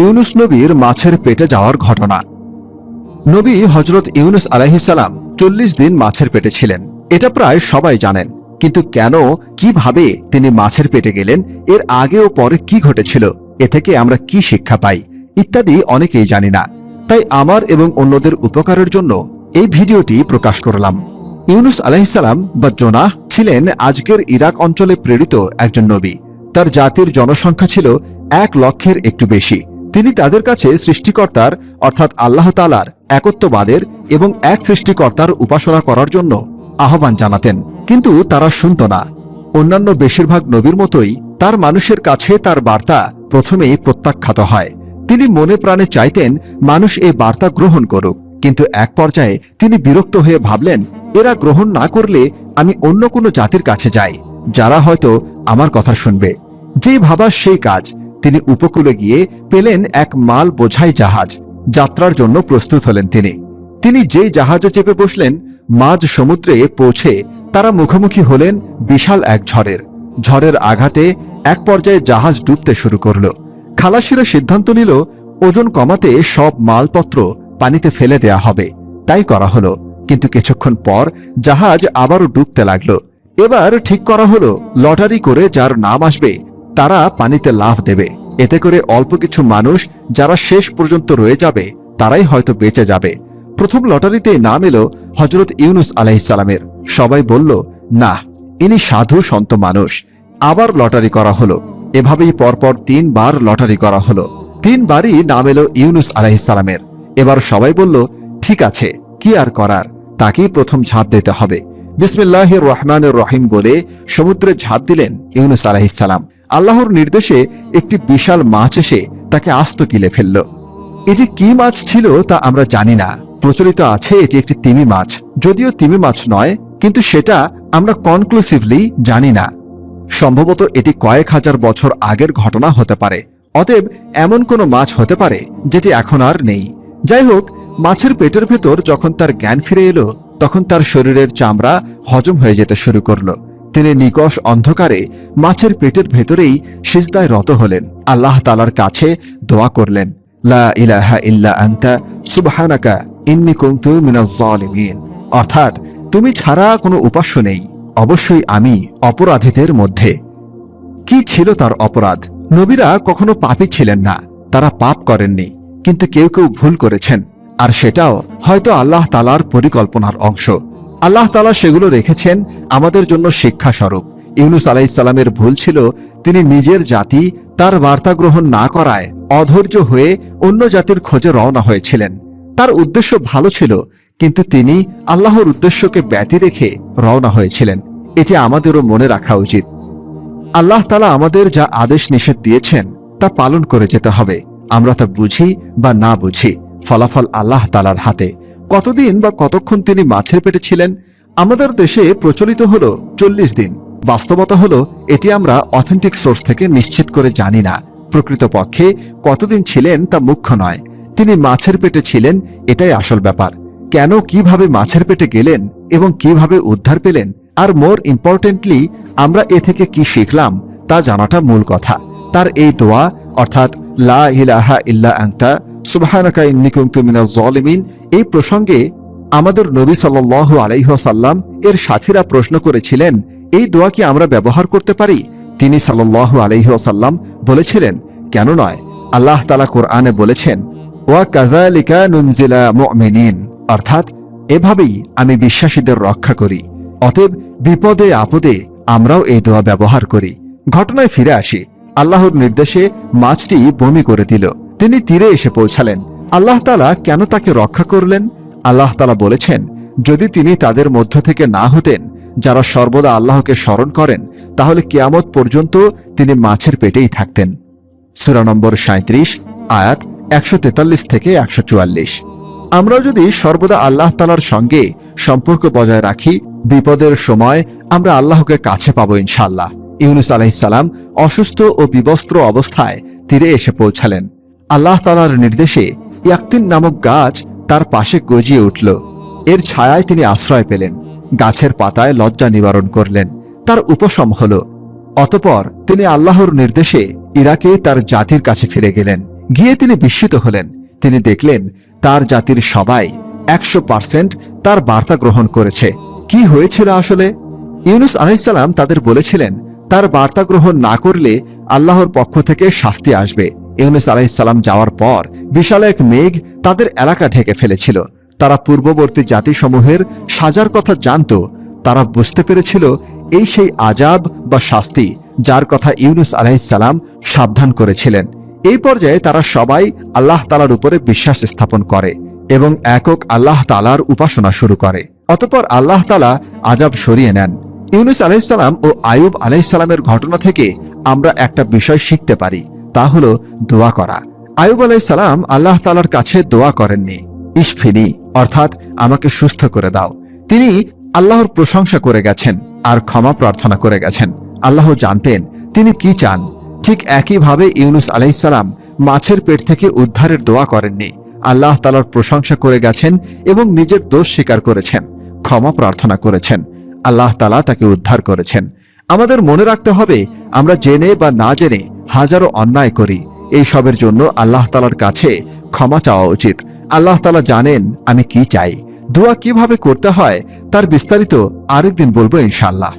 ইউনুস নবীর মাছের পেটে যাওয়ার ঘটনা। নবী হজরত ইউনুস আলাহিসাল্লাম চল্লিশ দিন মাছের পেটে ছিলেন। এটা প্রায় সবাই জানেন। কিন্তু কেন, কীভাবে তিনি মাছের পেটে গেলেন, এর আগে ও পরে কি ঘটেছিল, এ থেকে আমরা কি শিক্ষা পাই, ইত্যাদি অনেকেই জানি না। তাই আমার এবং অন্যদের উপকারের জন্য এই ভিডিওটি প্রকাশ করলাম। ইউনুস আলাহিসাল্লাম বা জোনাহ ছিলেন আজকের ইরাক অঞ্চলে প্রেরিত একজন নবী। তার জাতির জনসংখ্যা ছিল এক লক্ষের একটু বেশি। তিনি তাদের কাছে সৃষ্টিকর্তার, অর্থাৎ আল্লাহ তালার একত্ববাদের এবং এক সৃষ্টিকর্তার উপাসনা করার জন্য আহ্বান জানাতেন। কিন্তু তারা শুনত না। অন্যান্য বেশিরভাগ নবীর মতোই তার মানুষের কাছে তার বার্তা প্রথমেই প্রত্যাখ্যাত হয়। তিনি মনে প্রাণে চাইতেন, মানুষ এই বার্তা গ্রহণ করুক। কিন্তু এক পর্যায়ে তিনি বিরক্ত হয়ে ভাবলেন, এরা গ্রহণ না করলে আমি অন্য কোনো জাতির কাছে যাই, যারা হয়তো আমার কথা শুনবে। যে ভাবা সেই কাজ তিনি উপকূলে গিয়ে পেলেন এক মাল বোঝাই জাহাজ। যাত্রার জন্য প্রস্তুত হলেন তিনি। তিনি যেই জাহাজে চেপে বসলেন, মাঝ সমুদ্রে পৌঁছে তারা মুখোমুখি হলেন বিশাল এক ঝড়ের। ঝড়ের আঘাতে এক পর্যায়ে জাহাজ ডুবতে শুরু করল। খালাসিরা সিদ্ধান্ত নিল, ওজন কমাতে সব মালপত্র পানিতে ফেলে দেয়া হবে। তাই করা হলো। কিন্তু কিছুক্ষণ পর জাহাজ আবারও ডুবতে লাগল। এবার ঠিক করা হলো, লটারি করে যার নাম আসবে তারা পানিতে লাফ দেবে। এতে করে অল্প কিছু মানুষ যারা শেষ পর্যন্ত রয়ে যাবে, তারাই হয়তো বেঁচে যাবে। প্রথম লটারিতে নাম এলো হজরত ইউনুস আলাহিসাল্লামের সবাই বলল না ইনি সাধু সন্ত মানুষ। আবার লটারি করা হলো। এভাবেই পরপর তিনবার লটারি করা হলো। তিনবারই নাম এলো ইউনুস আলাহিসাল্লামের এবার সবাই বলল, ঠিক আছে, কি আর করার? তাকেই প্রথম ঝাঁপ দিতে হবে। বিসমিল্লাহ রহমান রহিম বলে সমুদ্রে ঝাঁপ দিলেন ইউনুস আলাহিসাল্লাম আল্লাহর নির্দেশে একটি বিশাল মাছ এসে তাকে আস্ত কিলে ফেলল। এটি কি মাছ ছিল তা আমরা জানি না। প্রচলিত আছে এটি একটি তিমি মাছ। যদিও তিমি মাছ নয়, কিন্তু সেটা আমরা কনক্লুসিভলি জানি না। সম্ভবত এটি কয়েক হাজার বছর আগের ঘটনা হতে পারে। অতএব এমন কোনো মাছ হতে পারে যেটি এখন আর নেই। যাই হোক, মাছের পেটের ভেতর যখন তার জ্ঞান ফিরে এলো, তখন তার শরীরের চামড়া হজম হয়ে যেতে শুরু করল। তিনি নিকষ অন্ধকারে মাছের পেটের ভেতরেই সিজদায় রত হলেন। আল্লাহ তালার কাছে দোয়া করলেন, লা ইলাহা অর্থাৎ, তুমি ছাড়া কোনো উপাস্য নেই। অবশ্যই আমি অপরাধীদের মধ্যে। কি ছিল তার অপরাধ? নবীরা কখনো পাপী ছিলেন না, তারা পাপ করেননি, কিন্তু কেউ কেউ ভুল করেছেন। আর সেটাও হয়তো আল্লাহ তালার পরিকল্পনার অংশ। আল্লাহ তালা সেগুলো রেখেছেন আমাদের জন্য শিক্ষা স্বরূপ ইউনুস আলাইসাল্লামের ভুল ছিল, তিনি নিজের জাতি তার বার্তা গ্রহণ না করায় অধৈর্য হয়ে অন্য জাতির খোঁজে রওনা হয়েছিলেন। তার উদ্দেশ্য ভালো ছিল, কিন্তু তিনি আল্লাহর উদ্দেশ্যকে ব্যতি রেখে রওনা হয়েছিলেন। এটি আমাদেরও মনে রাখা উচিত। আল্লাহ তালা আমাদের যা আদেশ নিষেধ দিয়েছেন, তা পালন করে যেতে হবে। আমরা তা বুঝি বা না বুঝি, ফলাফল আল্লাহ তালার হাতে। কতদিন বা কতক্ষণ তিনি মাছের পেটে ছিলেন? আমাদের দেশে প্রচলিত হল চল্লিশ দিন। বাস্তবতা হল, এটি আমরা অথেন্টিক সোর্স থেকে নিশ্চিত করে জানি না। প্রকৃতপক্ষে, কতদিন ছিলেন তা মুখ্য নয়। তিনি মাছের পেটে ছিলেন, এটাই আসল ব্যাপার। কেন, কীভাবে মাছের পেটে গেলেন এবং কীভাবে উদ্ধার পেলেন? আর মোর ইম্পর্টেন্টলি, আমরা এ থেকে কি শিখলাম, তা জানাটা মূল কথা। তার এই দোয়া, অর্থাৎ লা ইলাহা ইল্লা আংতা সুবহানাকা ইন্নী কুনতু মিনাজ জালিমিন এই প্রসঙ্গে আমাদের নবী সাল্লাল্লাহু আলাইহি ওয়াসাল্লাম এর সাথীরা প্রশ্ন করেছিলেন, এই দোয়া কি আমরা ব্যবহার করতে পারি? তিনি সাল্লাল্লাহু আলাইহি ওয়াসাল্লাম বলেছিলেন, কেন নয়? আল্লাহ তাআলা কোরআনে বলেছেন, ওয়া কাযালিকা নুনজিলা মুমিনিন। অর্থাৎ, এভাবেই আমি বিশ্বাসীদের রক্ষা করি। অতএব, বিপদে আপদে আমরাও এই দোয়া ব্যবহার করি। ঘটনায় ফিরে আসি। আল্লাহর নির্দেশে মাছটি বমি করে দিল। তিনি তীরে এসে পৌঁছালেন। আল্লাহ তালা কেন তাকে রক্ষা করলেন? আল্লাহ তালা বলেছেন, যদি তিনি তাদের মধ্য থেকে না হতেন, যারা সর্বদা আল্লাহকে স্মরণ করেন, তাহলে কিয়ামত পর্যন্ত তিনি মাছের পেটেই থাকতেন। সুরা নম্বর সাঁত্রিশ আয়াত একশো তেতাল্লিশ থেকে একশো চুয়াল্লিশ। আমরাও যদি সর্বদা আল্লাহ তালার সঙ্গে সম্পর্ক বজায় রাখি, বিপদের সময় আমরা আল্লাহকে কাছে পাবো ইনশাল্লাহ ইউনুস আলাহিসাল্লাম অসুস্থ ও বিবস্ত্র অবস্থায় তীরে এসে পৌঁছালেন। আল্লাহ তালার নির্দেশে ইয়াক্তিন নামক গাছ তার পাশে গজিয়ে উঠল। এর ছায়ায় তিনি আশ্রয় পেলেন। গাছের পাতায় লজ্জা নিবারণ করলেন। তার উপশম হল। অতপর তিনি আল্লাহর নির্দেশে ইরাকে তার জাতির কাছে ফিরে গেলেন। গিয়ে তিনি বিস্মিত হলেন। তিনি দেখলেন, তার জাতির সবাই একশো পার্সেন্ট তার বার্তা গ্রহণ করেছে। কি হয়েছিল আসলে? ইউনুস আলাইসাল্লাম তাদের বলেছিলেন, তার বার্তা গ্রহণ না করলে আল্লাহর পক্ষ থেকে শাস্তি আসবে। ইউনুস আলাইসাল্লাম যাওয়ার পর বিশাল এক মেঘ তাদের এলাকা ঢেকে ফেলেছিল। তারা পূর্ববর্তী জাতিসমূহের সাজার কথা জানত। তারা বুঝতে পেরেছিল এই সেই আজাব বা শাস্তি যার কথা ইউনুস আলাইসাল্লাম সাবধান করেছিলেন। এই পর্যায়ে তারা সবাই আল্লাহ তালার উপরে বিশ্বাস স্থাপন করে এবং একক আল্লাহ তালার উপাসনা শুরু করে। অতপর আল্লাহ তালা আজাব সরিয়ে নেন। ইউনুস আলাইসাল্লাম ও আয়ুব আলাইসাল্লামের ঘটনা থেকে আমরা একটা বিষয় শিখতে পারি। তা হল দোয়া করা। আয়ুব আলাইসাল্লাম আল্লাহ তালার কাছে দোয়া করেননি। ইসফিনি অর্থাৎ আমাকে সুস্থ করে দাও। তিনি আল্লাহর প্রশংসা করে গেছেন আর ক্ষমা প্রার্থনা করে গেছেন। আল্লাহ জানতেন তিনি কি চান। ঠিক একইভাবে ইউনুস আলাইসাল্লাম মাছের পেট থেকে উদ্ধারের দোয়া করেননি। আল্লাহ তালার প্রশংসা করে গেছেন এবং নিজের দোষ স্বীকার করেছেন, ক্ষমা প্রার্থনা করেছেন। আল্লাহ তালা তাকে উদ্ধার করেছেন। আমাদের মনে রাখতে হবে, আমরা জেনে বা না জেনে হাজারো অন্যায় করি। এই সবের জন্য আল্লাহ তালার কাছে ক্ষমা চাওয়া উচিত। আল্লাহ তালা জানেন আমি কি চাই। দোয়া কীভাবে করতে হয়, তার বিস্তারিত আরেকদিন বলব ইনশাল্লাহ